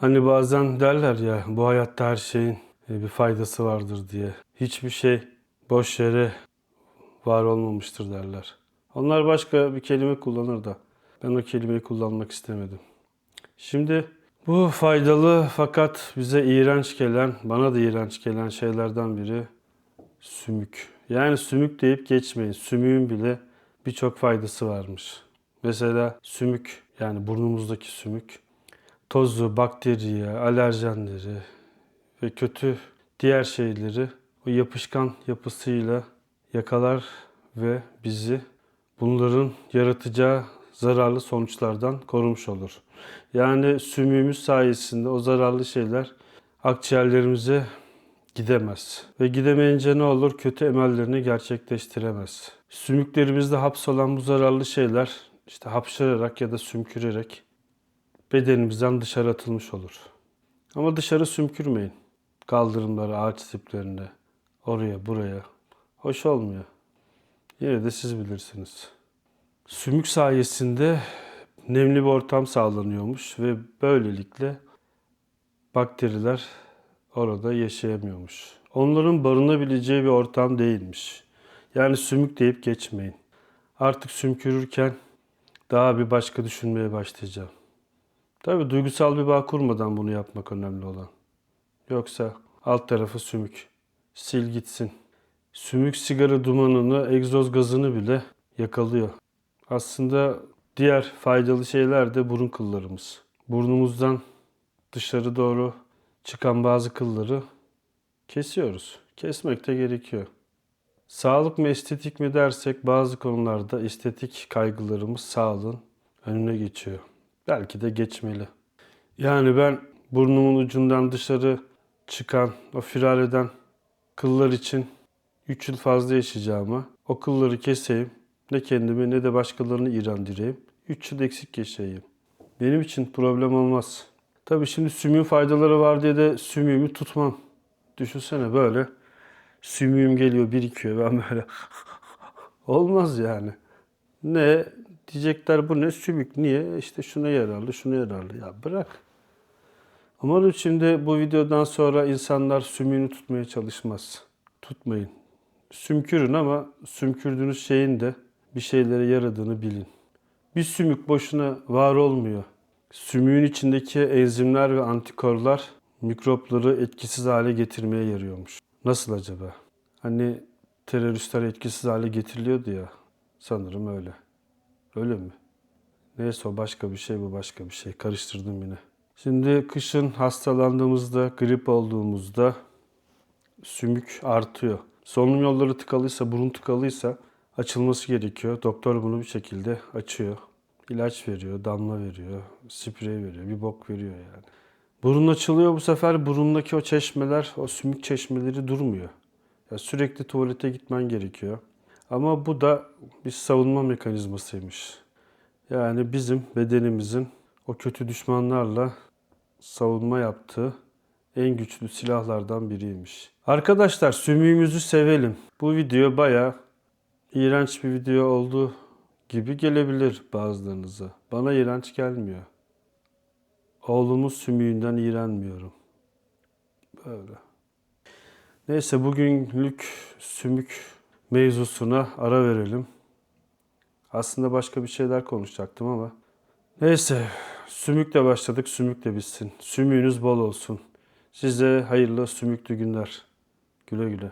Hani bazen derler ya bu hayatta her şeyin e, bir faydası vardır diye. Hiçbir şey boş yere var olmamıştır derler. Onlar başka bir kelime kullanır da ben o kelimeyi kullanmak istemedim. Şimdi bu faydalı fakat bize iğrenç gelen, bana da iğrenç gelen şeylerden biri sümük. Yani sümük deyip geçmeyin. Sümüğün bile birçok faydası varmış. Mesela sümük yani burnumuzdaki sümük tozu, bakteriyi, alerjenleri ve kötü diğer şeyleri o yapışkan yapısıyla yakalar ve bizi bunların yaratacağı zararlı sonuçlardan korumuş olur. Yani sümüğümüz sayesinde o zararlı şeyler akciğerlerimize gidemez. Ve gidemeyince ne olur? Kötü emellerini gerçekleştiremez. Sümüklerimizde hapsolan bu zararlı şeyler işte hapşırarak ya da sümkürerek bedenimizden dışarı atılmış olur. Ama dışarı sümkürmeyin. Kaldırımlara, ağaç diplerine, oraya, buraya. Hoş olmuyor. Yine de siz bilirsiniz. Sümük sayesinde nemli bir ortam sağlanıyormuş ve böylelikle bakteriler orada yaşayamıyormuş. Onların barınabileceği bir ortam değilmiş. Yani sümük deyip geçmeyin. Artık sümkürürken daha bir başka düşünmeye başlayacağım. Tabii duygusal bir bağ kurmadan bunu yapmak önemli olan. Yoksa alt tarafı sümük. Sil gitsin. Sümük sigara dumanını, egzoz gazını bile yakalıyor. Aslında diğer faydalı şeyler de burun kıllarımız. Burnumuzdan dışarı doğru çıkan bazı kılları kesiyoruz. Kesmek de gerekiyor. Sağlık mı estetik mi dersek bazı konularda estetik kaygılarımız sağlığın önüne geçiyor. Belki de geçmeli. Yani ben burnumun ucundan dışarı çıkan, o firar eden kıllar için 3 yıl fazla yaşayacağıma o kılları keseyim. Ne kendimi ne de başkalarını iğrendireyim. 3 yıl eksik yaşayayım. Benim için problem olmaz. Tabii şimdi sümüğün faydaları var diye de sümüğümü tutmam. Düşünsene böyle sümüğüm geliyor birikiyor ben böyle olmaz yani. Ne diyecekler bu ne sümük niye işte şuna yararlı şuna yararlı ya bırak. Umarım şimdi bu videodan sonra insanlar sümüğünü tutmaya çalışmaz. Tutmayın. Sümkürün ama sümkürdüğünüz şeyin de bir şeylere yaradığını bilin. Bir sümük boşuna var olmuyor. Sümüğün içindeki enzimler ve antikorlar mikropları etkisiz hale getirmeye yarıyormuş. Nasıl acaba? Hani teröristler etkisiz hale getiriliyordu ya. Sanırım öyle. Öyle mi? Neyse o başka bir şey bu başka bir şey. Karıştırdım yine. Şimdi kışın hastalandığımızda, grip olduğumuzda sümük artıyor. Solunum yolları tıkalıysa, burun tıkalıysa açılması gerekiyor. Doktor bunu bir şekilde açıyor. İlaç veriyor, damla veriyor, sprey veriyor, bir bok veriyor yani. Burun açılıyor bu sefer burundaki o çeşmeler, o sümük çeşmeleri durmuyor. Ya sürekli tuvalete gitmen gerekiyor. Ama bu da bir savunma mekanizmasıymış. Yani bizim bedenimizin o kötü düşmanlarla savunma yaptığı en güçlü silahlardan biriymiş. Arkadaşlar sümüğümüzü sevelim. Bu video baya iğrenç bir video oldu gibi gelebilir bazılarınıza. Bana iğrenç gelmiyor. Oğlumuz sümüğünden iğrenmiyorum. Böyle. Neyse bugünlük sümük mevzusuna ara verelim. Aslında başka bir şeyler konuşacaktım ama. Neyse sümükle başladık sümükle bitsin. Sümüğünüz bol olsun. Size hayırlı sümüklü günler. Güle güle.